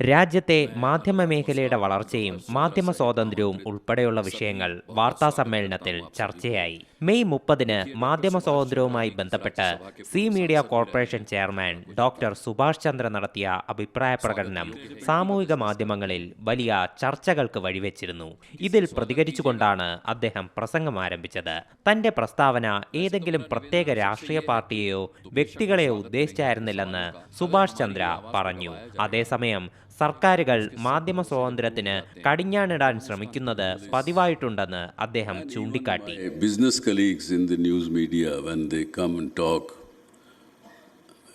രാജ്യത്തെ മാധ്യമ മേഖലയുടെ വളർച്ചയും മാധ്യമ സ്വാതന്ത്ര്യവും ഉൾപ്പെടെയുള്ള വിഷയങ്ങൾ വാർത്താ സമ്മേളനത്തിൽ ചർച്ചയായി. മെയ് മുപ്പതിന് മാധ്യമ സ്വാതന്ത്ര്യവുമായി ബന്ധപ്പെട്ട് C media corporation chairman doctor Subhash Chandra നടത്തിയ അഭിപ്രായ പ്രകടനം സാമൂഹിക മാധ്യമങ്ങളിൽ വലിയ ചർച്ചകൾക്ക് വഴിവെച്ചിരുന്നു. ഇതിൽ പ്രതികരിച്ചുകൊണ്ടാണ് അദ്ദേഹം പ്രസംഗം ആരംഭിച്ചത്. തന്റെ പ്രസ്താവന ഏതെങ്കിലും പ്രത്യേക രാഷ്ട്രീയ പാർട്ടിയെയോ വ്യക്തികളെയോ ഉദ്ദേശിച്ചായിരുന്നില്ലെന്ന് സുഭാഷ് ചന്ദ്ര പറഞ്ഞു. അതേസമയം സർക്കാരുകൾ മാധ്യമ സ്വാതന്ത്ര്യത്തിന് കടിഞ്ഞാണിടാൻ ശ്രമിക്കുന്നത് പതിവായിട്ടുണ്ടെന്ന് അദ്ദേഹം ചൂണ്ടിക്കാട്ടി business business in the news media media, they come and talk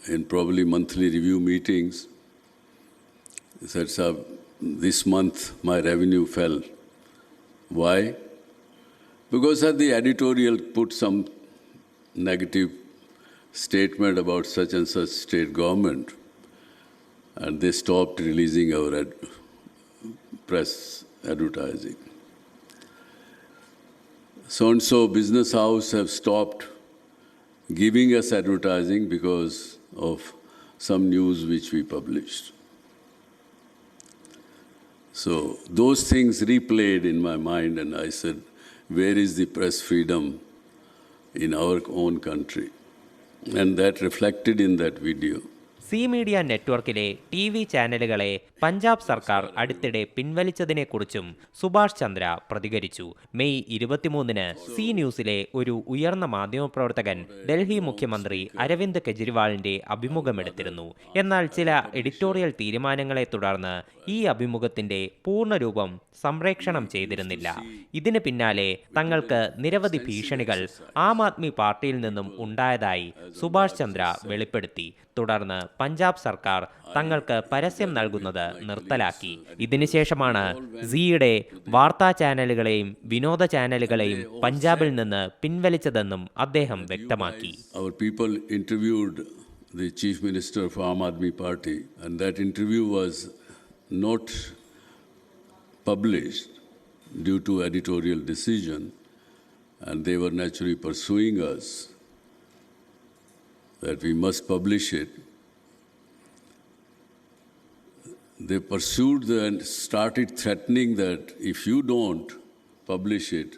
in probably monthly review meetings, said, Sir, this month my revenue fell. Why? Because uh, the editorial put some negative statement about such and such state government, and they stopped releasing our ad- press advertising so and so business house have stopped giving us advertising because of some news which we published. So those things replayed in my mind, and I said, Where is the press freedom in our own country? And that reflected in that video. C media നെറ്റ്വർക്കിലെ T V ചാനലുകളെ പഞ്ചാബ് സർക്കാർ അടുത്തിടെ പിൻവലിച്ചതിനെക്കുറിച്ചും സുഭാഷ് ചന്ദ്ര പ്രതികരിച്ചു. May ഇരുപത്തിമൂന്നിന് C ന്യൂസിലെ ഒരു ഉയർന്ന മാധ്യമപ്രവർത്തകൻ ഡൽഹി മുഖ്യമന്ത്രി അരവിന്ദ് കെജ്രിവാളിന്റെ അഭിമുഖമെടുത്തിരുന്നു. എന്നാൽ ചില എഡിറ്റോറിയൽ തീരുമാനങ്ങളെ തുടർന്ന് ഈ അഭിമുഖത്തിന്റെ പൂർണരൂപം സംപ്രേക്ഷണം ചെയ്തിരുന്നില്ല. ഇതിന് പിന്നാലെ തങ്ങൾക്ക് നിരവധി ഭീഷണികൾ ആം ആദ്മി പാർട്ടിയിൽ നിന്നും ഉണ്ടായതായി സുഭാഷ് ചന്ദ്ര വെളിപ്പെടുത്തി. തുടർന്ന് പഞ്ചാബ് സർക്കാർ തങ്ങൾക്ക് പരസ്യം നൽകുന്നത് നിർത്തലാക്കി. ഇതിനുശേഷമാണ് സിയുടെ വാർത്താ ചാനലുകളെയും വിനോദ ചാനലുകളെയും പഞ്ചാബിൽ നിന്ന് പിൻവലിച്ചതെന്നും അദ്ദേഹം വ്യക്തമാക്കി. And they were naturally pursuing us that we must publish it. They pursued the- and started threatening that if you don't publish it,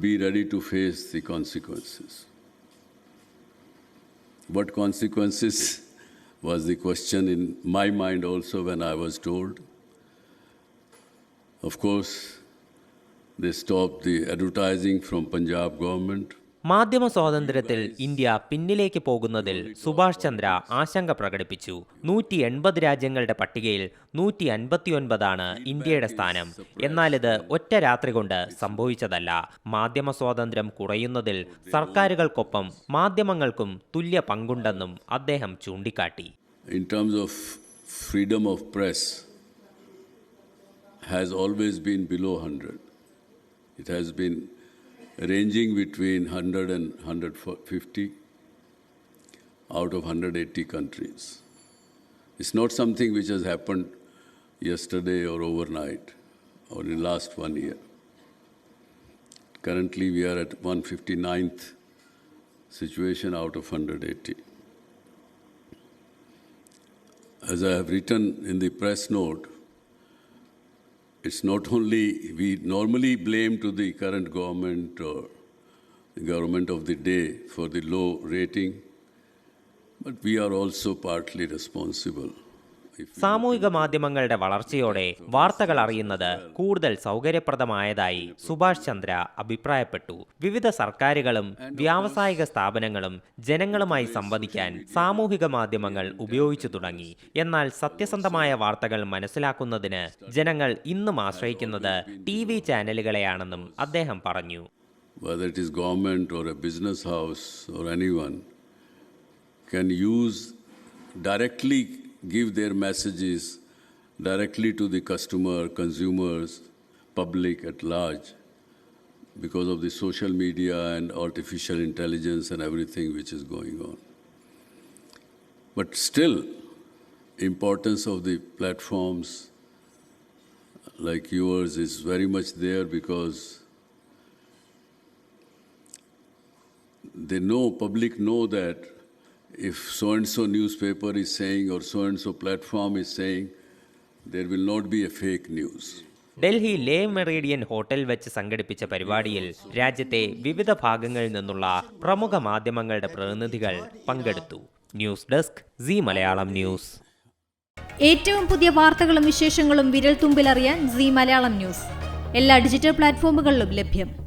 be ready to face the consequences. What consequences was the question in my mind also when I was told. Of course, they stopped the advertising from Punjab government. മാധ്യമ സ്വാതന്ത്ര്യത്തിൽ India പിന്നിലേക്ക് പോകുന്നതിൽ സുഭാഷ് ചന്ദ്ര ആശങ്ക പ്രകടിപ്പിച്ചു. നൂറ്റി എൺപത് രാജ്യങ്ങളുടെ പട്ടികയിൽ നൂറ്റി അൻപത്തിയൊൻപതാണ് ഇന്ത്യയുടെ സ്ഥാനം. എന്നാൽ ഇത് ഒറ്റ രാത്രി കൊണ്ട് സംഭവിച്ചതല്ല. മാധ്യമ സ്വാതന്ത്ര്യം കുറയുന്നതിൽ സർക്കാരുകൾക്കൊപ്പം മാധ്യമങ്ങൾക്കും തുല്യ പങ്കുണ്ടെന്നും അദ്ദേഹം ചൂണ്ടിക്കാട്ടി. In terms of freedom of press has always been below 100 it has been ranging between 100 and 150 out of 180 countries. It's not something which has happened yesterday or overnight or in the last one year. Currently we are at 159th situation out of 180 as I have written in the press note, it's not only we normally blame to the current government or the government of the day for the low rating, but we are also partly responsible. സാമൂഹിക മാധ്യമങ്ങളുടെ വളർച്ചയോടെ വാർത്തകൾ അറിയുന്നത് കൂടുതൽ സൗകര്യപ്രദമായതായി സുഭാഷ് ചന്ദ്ര അഭിപ്രായപ്പെട്ടു. വിവിധ സർക്കാരുകളും വ്യാവസായിക സ്ഥാപനങ്ങളും ജനങ്ങളുമായി സംവദിക്കാൻ സാമൂഹിക മാധ്യമങ്ങൾ ഉപയോഗിച്ചു തുടങ്ങി. എന്നാൽ സത്യസന്ധമായ വാർത്തകൾ മനസ്സിലാക്കുന്നതിന് ജനങ്ങൾ ഇന്നും ആശ്രയിക്കുന്നത് ടി വി ചാനലുകളെയാണെന്നും അദ്ദേഹം പറഞ്ഞു. Whether it is government or a business house or anyone, can use directly give their messages directly to the customer, consumers, public at large because of the social media and artificial intelligence and everything which is going on. But still, importance of the platforms like yours is very much there because they know, public know that if so and so newspaper is saying or so and so platform is saying, there will not be a fake news. Delhi Le Meridien hotel വെച്ച് സംഘടിപ്പിച്ച പരിപാടിയിൽ രാജ്യത്തെ വിവിധ ഭാഗങ്ങളിൽ നിന്നുള്ള പ്രമുഖ മാധ്യമങ്ങളുടെ പ്രതിനിധികൾ പങ്കെടുത്തു. News desk C Malayalam news. ഏറ്റവും പുതിയ വാർത്തകളും വിശേഷങ്ങളും വിരൽ തുമ്പിലറിയാൻ സി മലയാളം ന്യൂസ്. എല്ലാ ഡിജിറ്റൽ പ്ലാറ്റ്ഫോമുകളിലും ലഭ്യം.